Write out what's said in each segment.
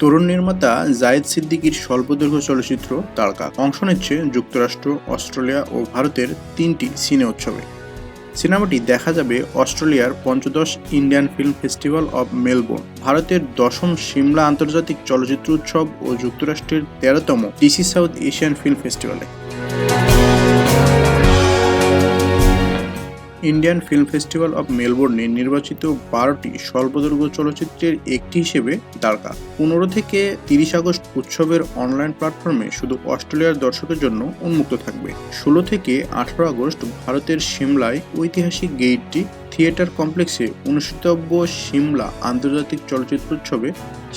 তরুণ নির্মাতা জায়েদ সিদ্দিকীর স্বল্পদৈর্ঘ্য চলচ্চিত্র তারকা। অংশ নিচ্ছে যুক্তরাষ্ট্র, অস্ট্রেলিয়া ও ভারতের তিনটি সিনে উৎসবে। সিনেমাটি দেখা যাবে অস্ট্রেলিয়ার পঞ্চদশ Indian film festival of Melbourne, ভারতের দশম সিমলা আন্তর্জাতিক চলচ্চিত্র উৎসব ও যুক্তরাষ্ট্রের তেরোতম ডিসি সাউথ এশিয়ান ফিল্ম ফেস্টিভ্যালে। ইন্ডিয়ান ফিল্ম ফেস্টিভ্যাল অব মেলবোর্নে নির্বাচিত বারোটি স্বল্পদৈর্ঘ্য চলচ্চিত্রের একটি হিসেবে দ্বারকা পনেরো থেকে তিরিশ আগস্ট উৎসবের অনলাইন প্ল্যাটফর্মে শুধু অস্ট্রেলিয়ার দর্শকের জন্য উন্মুক্ত থাকবে। ষোলো থেকে আঠারো আগস্ট ভারতের সিমলায় ঐতিহাসিক গেইটটি থিয়েটার কমপ্লেক্সে অনুষ্ঠিতব্য সিমলা আন্তর্জাতিক চলচ্চিত্র উৎসবে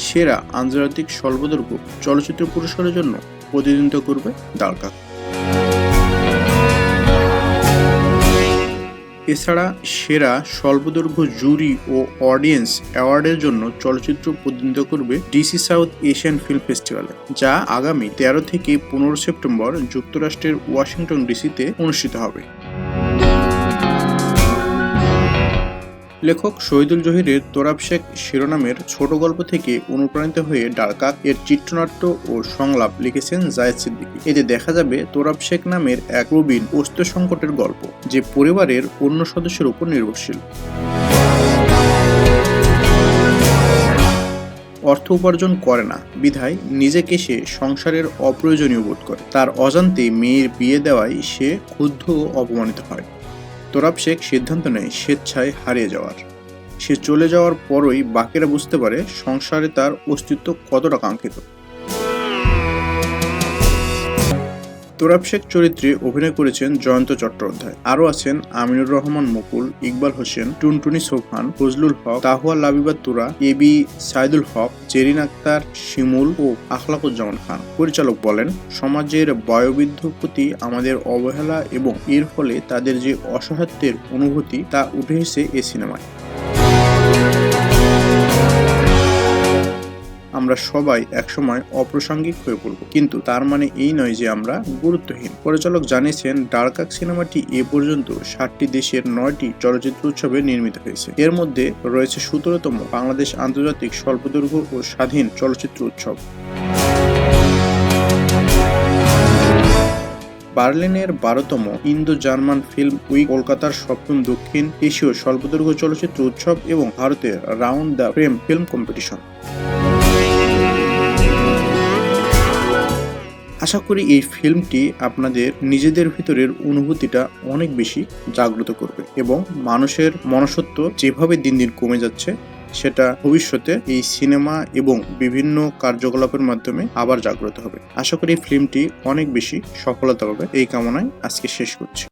সেরা আন্তর্জাতিক স্বল্পদৈর্ঘ্য চলচ্চিত্র পুরস্কারের জন্য প্রতিদ্বন্দ্বিতা করবে দ্বারকা। এছাড়া সেরা স্বল্পদৈর্ঘ্য জুরি ও অডিয়েন্স অ্যাওয়ার্ডের জন্য চলচ্চিত্র প্রতিনিধিত্ব করবে ডিসি সাউথ এশিয়ান ফিল্ম ফেস্টিভ্যালে, যা আগামী তেরো থেকে পনেরো সেপ্টেম্বর যুক্তরাষ্ট্রের ওয়াশিংটন ডিসিতে অনুষ্ঠিত হবে। লেখক শহীদুল জহিরের তোরাব শেখ শিরোনামের ছোট গল্প থেকে অনুপ্রাণিত হয়ে ডারকাক এর চিত্রনাট্য ও সংলাপ লিখেছেন জায়েদ সিদ্দিকী। এতে দেখা যাবে তোরাব শেখ নামের এক প্রবীণ অস্ত্র সংকটের গল্প, যে পরিবারের অন্য সদস্যের উপর নির্ভরশীল। অর্থ উপার্জন করে না, বিধায় নিজেকে সে সংসারের অপ্রয়োজনীয় বোধ করে। তার অজান্তে মেয়ের বিয়ে দেওয়ায় সে ক্ষুব্ধ অপমানিত হয়। তোরাব শেখ সিদ্ধান্ত নেয় স্বেচ্ছায় হারিয়ে যাওয়ার। সে চলে যাওয়ার পরই বাকিরা বুঝতে পারে সংসারে তার অস্তিত্ব কতটা কাঙ্ক্ষিত। তোরাব শেখ চরিত্রে অভিনয় করেছেন জয়ন্ত চট্টোপাধ্যায়। আরও আছেন আমিনুর রহমান মুকুল, ইকবাল হোসেন, টুনটুনি সোফান ফজলুল হক, তাহুয়া লাবিবা তুরা, এ বি সাইদুল হক, জেরিন আক্তার, শিমুল ও আখলাকুজ্জামান খান। পরিচালক বলেন, সমাজের বয়োবৃদ্ধ প্রতি আমাদের অবহেলা এবং এর ফলে তাদের যে অসহায়ত্বের অনুভূতি তা উঠে এসে এ সিনেমায়। আমরা সবাই একসময় অপ্রাসঙ্গিক হয়ে পড়ব। কিন্তু তার মানে এই নয় যে আমরা গুরুত্বহীন। পরিচালক জানিয়েছেন, ডার্কাক সিনেমাটি এ পর্যন্ত ষাটটি দেশের নয়টি চলচ্চিত্র উৎসবে নির্মিত হয়েছে। এর মধ্যে রয়েছে সতেরোতম বাংলাদেশ আন্তর্জাতিক স্বল্পদৈর্ঘ্য ও স্বাধীন চলচ্চিত্র উৎসব। বার্লিনের বারোতম ইন্দো জার্মান ফিল্ম উইক কলকাতার সপ্তম দক্ষিণ এশীয় স্বল্পদৈর্ঘ্য চলচ্চিত্র উৎসব এবং ভারতের round the frame film competition. আশা করি এই ফিল্মটি আপনাদের নিজেদের ভিতরের অনুভূতিটা অনেক বেশি জাগ্রত করবে এবং মানুষের মনসত্ব যেভাবে দিন দিন কমে যাচ্ছে, সেটা ভবিষ্যতে এই সিনেমা এবং বিভিন্ন কার্যকলাপের মাধ্যমে আবার জাগ্রত হবে। আশা করি এই ফিল্মটি অনেক বেশি সফলতা পাবে। এই কামনায় আজকে শেষ করছি।